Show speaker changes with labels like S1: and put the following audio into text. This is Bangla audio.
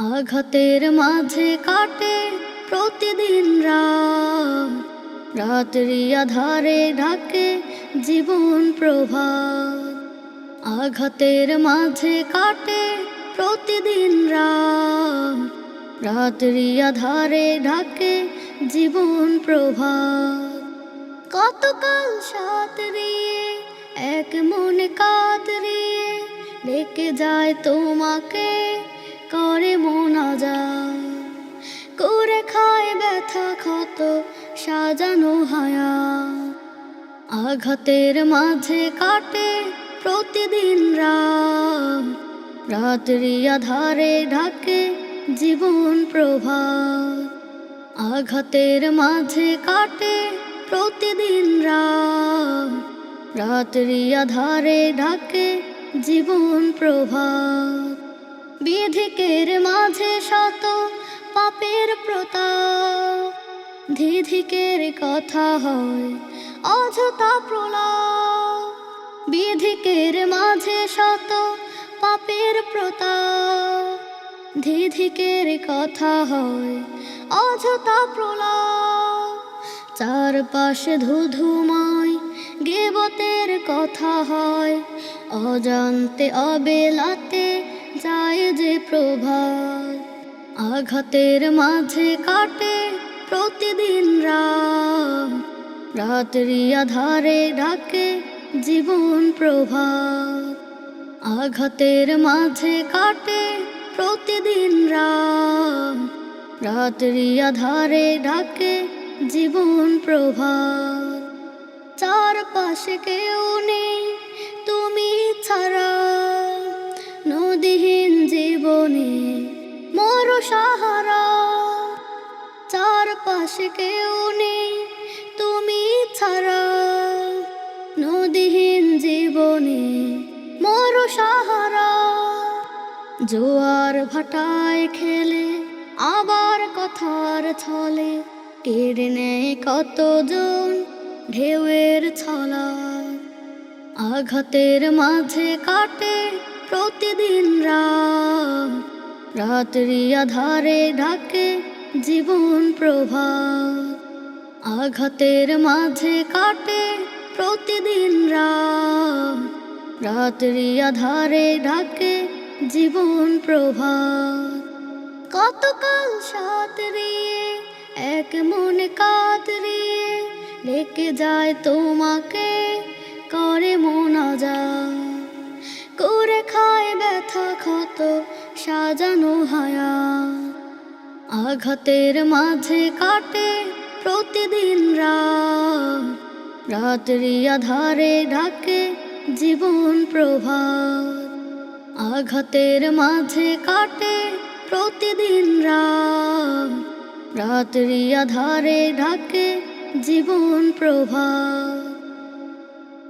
S1: আঘাতের মাঝে কাটে প্রতিদিন রাত। রাত্রি আধারে ঢাকে জীবন প্রভাত। আঘাতের মাঝে কাটে প্রতিদিন রাত। রাত্রি আধারে ঢাকে জীবন প্রভাত। কতকাল সাঁতরিয়ে এক মনে কাতরিয়ে ডেকে যায় তোমাকে করে মোনা যায় করে খায় ব্যথা ক্ষত, সাজানো হায়া আঘাতের মাঝে কাটে প্রতিদিন রাত। রাত্রি আধারে ঢাকে জীবন প্রভাত। আঘাতের মাঝে কাটে প্রতিদিন রাত। রাত্রি আধারে ঢাকে জীবন প্রভাত। বিধিকের মাঝে শত পাপের প্রতাপ। ধিধিকের কথা হয়, অযথা প্রলাপ। বিধিকের মাঝে শত পাপের প্রতাপ। ধিধিকের কথা হয়, অযথা প্রলাপ। চারপাশে ধুধুমায় গেবতের কথা হয়, অজান্তে অবেলাতে যায় যে প্রভাত। আঘাতের মাঝে কাটে প্রতিদিন রাত। রাত্রি আধারে ডাকে জীবন প্রভাত। আঘাতের মাঝে কাটে প্রতিদিন রাত। রাত্রি আধারে ডাকে জীবন প্রভাত। চারপাশে কেউ নেই সাহারা। চারপাশে কেউ নেই, তুমি ছাড়া। নদীহীন জীবনে মোর সাহারা। জোয়ার ভাটায় খেলে আবার কথার ছলে কেড়ে নেয় কতজন ঢেউয়ের ছলা। আঘাতের মাঝে কাটে প্রতিদিন রাত। রাত্রি আধারে ঢাকে জীবন প্রভাত। আঘাতের মাঝে কাটে প্রতিদিন রাত। রাত্রি আধারে ঢাকে জীবন প্রভাত। কতকাল সাঁতরিয়ে এক মনে কাতরিয়ে ডেকে যায় তোমাকে, করে মোনা যায় করে খায় ব্যথা ক্ষত সাজানো হায়া। আঘাতের মাঝে কাটে প্রতিদিন রাত। রাত্রি আধারে ঢাকে জীবন প্রভাত। আঘাতের মাঝে কাটে প্রতিদিন রাত। রাত্রি আধারে ঢাকে জীবন প্রভাত।